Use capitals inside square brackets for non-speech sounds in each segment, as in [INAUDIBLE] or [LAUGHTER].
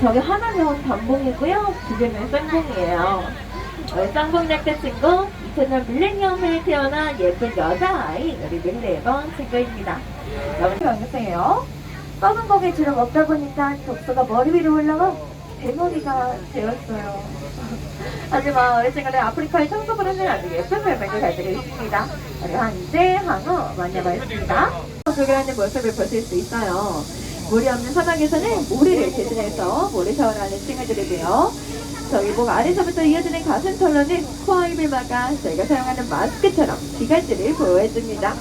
저기 하나는 단봉이고요. 두 개는 쌍봉이에요. 어, 쌍봉 약자 친구, 2000년 밀레니엄에 태어난 예쁜 여자아이, 우리 밀레번 친구입니다. 너무 반갑세요. 썩은 고기 주로 먹다 보니까 독소가 머리 위로 올라와 대머리가 되었어요. [LAUGHS] 하지만 우리 친구들 아프리카의 청소를 하는 아주 예쁜 별명을 가지고 있습니다. 우리 한재, 항어 만나봤습니다. 조개하는 모습을 보실 수 있어요. 물이 없는 사막에서는 모래를 대신해서 모래 샤워를 하는 친구들이고요. 저희 목 아래서부터 이어지는 가슴 털로는 코와 입을 막아 저희가 사용하는 마스크처럼 기관지를 보호해줍니다.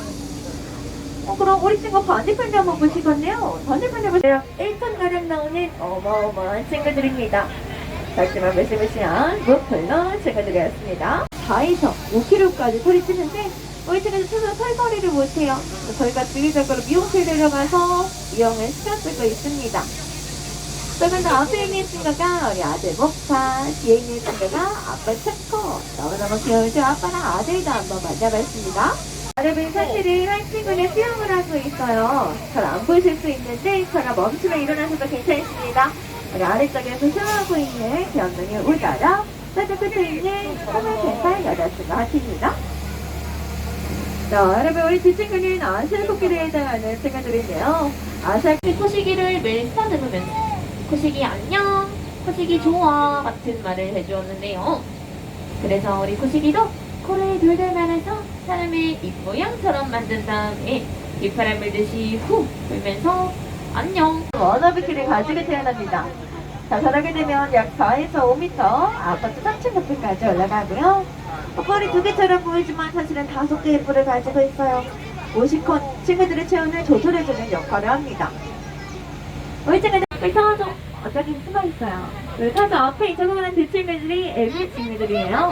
어, 그럼 우리 친구 반대편도 한번 보시겠네요. 반대편에 보세요. 1톤가량 나오는 어마어마한 친구들입니다. 작지만 매시매시한 무플러 친구들이었습니다. 4에서 5kg까지 소리치는데 우리 친구들 최소 털머리를 못해요. 저희가 주기적으로 미용실 데려가서 미용을 시켜주고 있습니다. 그러면 앞에 있는 친구가 우리 아들 목파, 뒤에 있는 친구가 아빠 체코. 너무너무 귀여우죠? 아빠랑 아들도 한번 만나봤습니다. 여러분 사실은 한 친구는 수영을 하고 있어요. 잘 안 보실 수 있는데 제가 멈추면 일어나셔도 괜찮습니다. 우리 아래쪽에서 수영하고 있는 변동이 우다라 저쪽 끝에 있는 하늘색깔 여자친구 하트입니다. 자, 여러분 우리 두 친구는 아시아 코끼리에 해당하는 친구들인데요. 아시아 코시기를 매일 쓰다듬으면서 코시기 안녕, 코시기 좋아 같은 말을 해주었는데요. 그래서 우리 코시기도 코를 돌돌 말아서 사람의 입 모양처럼 만든 다음에 휘파람 불듯이 후 불면서 안녕 워너비키를 가지고 태어납니다. 자살하게 되면 약 4에서 5m, 아파트 3층 높이까지 올라가고요. 뿔이 두 개처럼 보이지만 사실은 다섯 개의 뿔을 가지고 있어요. 50콘 친구들의 체온을 조절해주는 역할을 합니다. 우리 친구들 불타워서 어쩌긴 숨어 있어요. 불타워서 앞에 적응하는 두 친구들이 엘미 친구들이에요.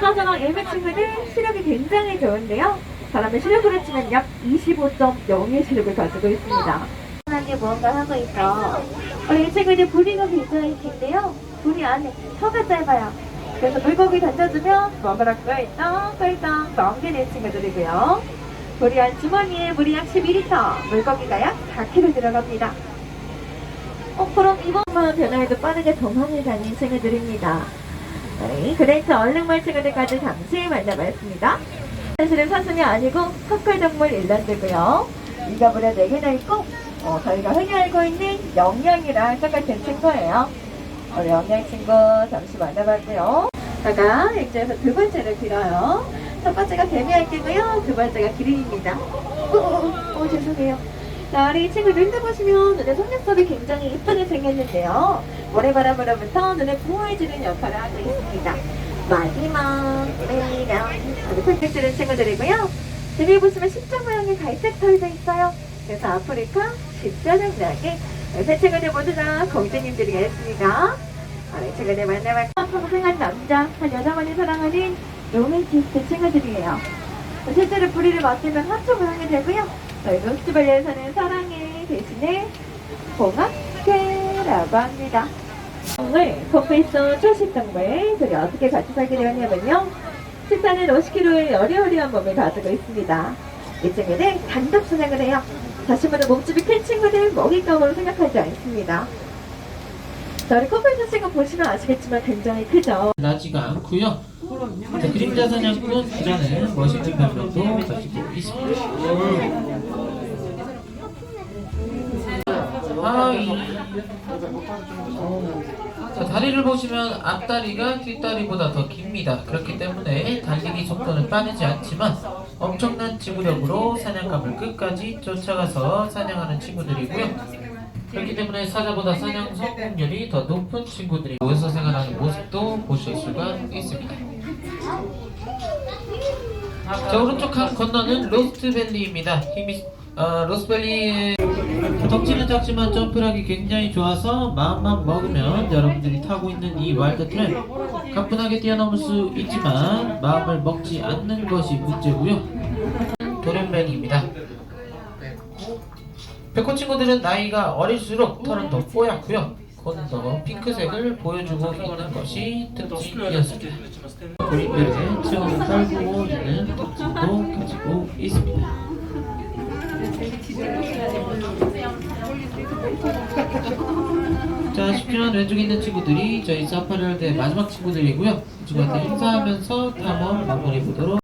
사자랑 엘미 친구들 시력이 굉장히 좋은데요. 사람의 시력으로 치면 약 25.0의 시력을 가지고 있습니다. 하게 무언가 하고 있어. 우리 이 친구들 부리가 굉장히 긴데요. 부리 안에 혀가 짧아요. 그래서 물고기 던져주면 먹으라 꿀떡 꿀떡 넘기는 친구들이고요. 부리 안 주머니에 물이 약 12리터, 물고기가 약 4kg 들어갑니다. 어, 그럼 이번만 변화에도 빠르게 도망을 다니는 친구들입니다. 네, 그레이트 얼룩말 친구들까지 잠시 만나봤습니다. 사실은 사슴이 아니고 커클동물 일란드고요. 이가 무려 4개나 있고 어, 저희가 흔히 알고 있는 영양이랑 똑같은 친구예요. 우리 영양 친구 잠시 만나봤고요. 제가 액자에서 두 번째를 길어요. 첫 번째가 개미할게고요. 두 번째가 기린입니다. 오, 오, 오, 죄송해요. 자, 우리 이 친구 눈 떠보시면 눈의 속눈썹이 굉장히 예쁘게 생겼는데요. 모래바람으로부터 눈을 보호해주는 역할을 하고 있습니다. 마지막 매력 우리 펼쳐주는 친구들이고요. 뒤에 보시면 십자 모양의 갈색 털도 있어요. 그래서 아프리카 십자장나게 세 친구들 모두 다 공주님들이겠습니다. 우리 친구들 만나봤고 평생한 남자, 한 여자만이 사랑하는 로맨티스트 친구들이에요. 실제로 뿌리를 맡기면 한쪽 모양이 되고요. 저희 노스발리에서는 사랑의 대신에 공학회라고 합니다. 동물, 코페이소 초식동물, 둘이 어떻게 같이 살게 되었냐면요. 식사는 50kg의 여리여리한 몸을 가지고 있습니다. 이 친구들 단독 순행을 해요. 자신보다 몸집이 큰 친구들 먹잇감으로 생각하지 않습니다. 자, 우리 친구 보시면 아시겠지만 굉장히 크죠? 나지가 않고요. 자, 그림자 사냥꾼 기라는 멋있는 별명도 가지고 있습니다. 하이. 자, 다리를 보시면 앞다리가 뒷다리보다 더 깁니다. 그렇기 때문에 달리기 속도는 빠르지 않지만 엄청난 지구력으로 사냥감을 끝까지 쫓아가서 사냥하는 친구들이고요. 그렇기 때문에 사자보다 사냥 성공률이 더 높은 친구들이 모여서 생활하는 모습도 보실 수가 있습니다. 자 오른쪽 한 건너는 로스트밸리입니다. 힘이 어, 로스트밸리의 덩치는 작지만 점프력이 굉장히 좋아서 마음만 먹으면 여러분들이 타고 있는 이 와일드 트랙 가뿐하게 뛰어넘을 수 있지만 마음을 먹지 않는 것이 문제고요. 도련변입니다. 백호 친구들은 나이가 어릴수록 털은 더 뽀얗고요. 코는 더 핑크색을 보여주고 있는 것이 특징이었습니다. 고립들의 체온을 떨고 있는 특징도 가지고 있습니다. 자, 보시면 왼쪽에 있는 친구들이 저희 사파리월드의 마지막 친구들이고요. 이 친구한테 인사하면서 탐험 마무리 보도록